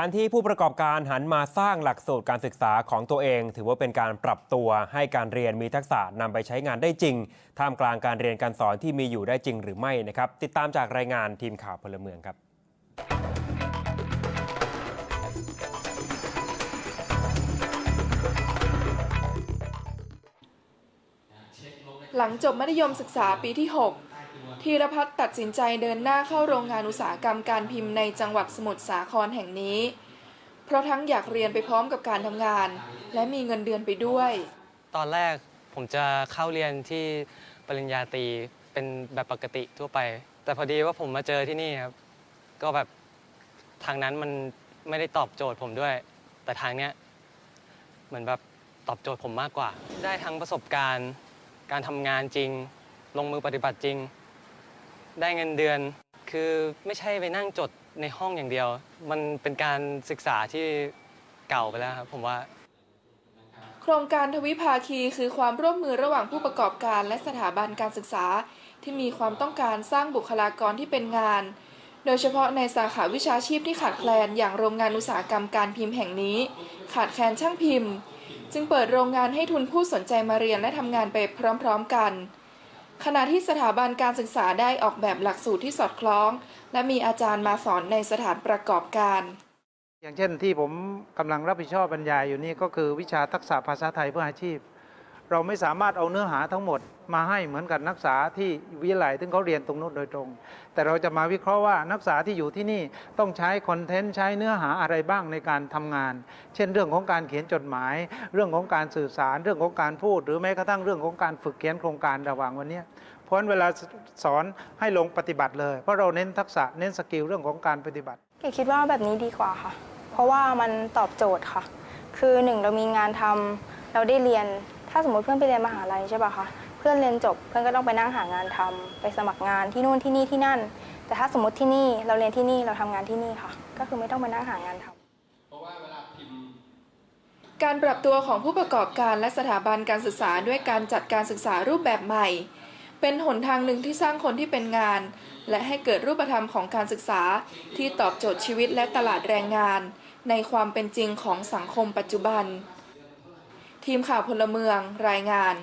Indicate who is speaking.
Speaker 1: การที่ผู้ประกอบการหันมาสร้างหลักสูตรการศึกษาของตัวเอง ถือว่าเป็นการปรับตัวให้การเรียนมีทักษะนำไปใช้งานได้จริง ท่ามกลางการเรียนการสอนที่มีอยู่ได้จริงหรือไม่นะครับ ติดตามจากรายงานทีมข่าวพลเมืองครับ
Speaker 2: หลังจบมัธยมศึกษาปีที่ 6 ธีรพัฒน์ตัดสินใจเดินหน้าเข้าโรงงานอุตสาหกรรมการพิมพ์ในจังหวัดสมุทรสาครแห่งนี้ เพราะทั้งอยากเรียนไปพร้อมกับการทำงาน และมีเงินเดือนไปด้วย
Speaker 3: ตอนแรกผมจะเข้าเรียนที่ปริญญาตรีเป็นแบบปกติทั่วไป แต่พอดีว่าผมมาเจอที่นี่ครับ ก็แบบทางนั้นมันไม่ได้ตอบโจทย์ผมด้วย แต่ทางเนี้ยเหมือนแบบตอบโจทย์ผมมากกว่า ได้ทั้งประสบการณ์ การทำงานจริง ลงมือปฏิบัติจริง ได้เงินเดือน คือไม่ใช่ไปนั่งจดในห้องอย่างเดียว มันเป็นการศึกษาที่เก่าไปแล้วครับผมว่า
Speaker 2: โครงการทวิภาคีคือความร่วมมือระหว่างผู้ประกอบการและสถาบันการศึกษา ที่มีความต้องการสร้างบุคลากรที่เป็นงาน โดยเฉพาะในสาขาวิชาชีพที่ขาดแคลนอย่างโรงงานอุตสาหกรรมการพิมพ์แห่งนี้ ขาดแคลนช่างพิมพ์ จึงเปิดโรงงานให้ทุนผู้สนใจมาเรียนและทำงานไปพร้อม ๆ กัน ขณะที่สถาบันการศึกษาได้ออกแบบหลักสูตรที่สอดคล้อง และมีอาจารย์มาสอนในสถานประกอบการ
Speaker 4: อย่างเช่นที่ผมกำลังรับผิดชอบบรรยายอยู่นี่ก็คือวิชาทักษะภาษาไทยเพื่ออาชีพ เราไม่สามารถเอาเนื้อหาทั้งหมด มาให้เหมือนกับนักศึกษาที่วิทยาลัยซึ่งเขาเรียนตรงนู้นโดยตรง แต่เราจะมาวิเคราะห์ว่านักศึกษาที่อยู่ที่นี่ต้องใช้คอนเทนต์ใช้เนื้อหาอะไรบ้างในการทำงาน เช่นเรื่องของการเขียนจดหมาย เรื่องของการสื่อสารเรื่องของการพูด หรือแม้กระทั่งเรื่องของการฝึกเขียนโครงการระหว่างวันนี้เพราะฉะนั้นเวลาสอนให้ลงปฏิบัติเลย เพราะเราเน้นทักษะเน้นสกิลเรื่องของการปฏิบัติ
Speaker 5: เก๋คิดว่าแบบนี้ดีกว่าค่ะ เพราะว่ามันตอบโจทย์ค่ะ คือหนึ่งเรามีงานทำเราได้เรียน ถ้าสมมติเพื่อนไปเรียนมหาลัยใช่ป่ะคะเพื่อนเรียนจบเพื่อนก็ต้องไปนั่งหางานทำไปสมัครงานที่นู่นที่นี่ที่นั่น แต่ถ้าสมมติที่นี่เราเรียนที่นี่เราทำงานที่นี่ค่ะ ก็คือไม่ต้องไปนั่งหางานทำ
Speaker 2: การปรับตัวของผู้ประกอบการและสถาบันการศึกษาด้วยการจัดการศึกษารูปแบบใหม่ เป็นหนทางหนึ่งที่สร้างคนที่เป็นงาน และให้เกิดรูปธรรมของการศึกษาที่ตอบโจทย์ชีวิตและตลาดแรงงาน ในความเป็นจริงของสังคมปัจจุบัน ทีมข่าวพลเมืองรายงาน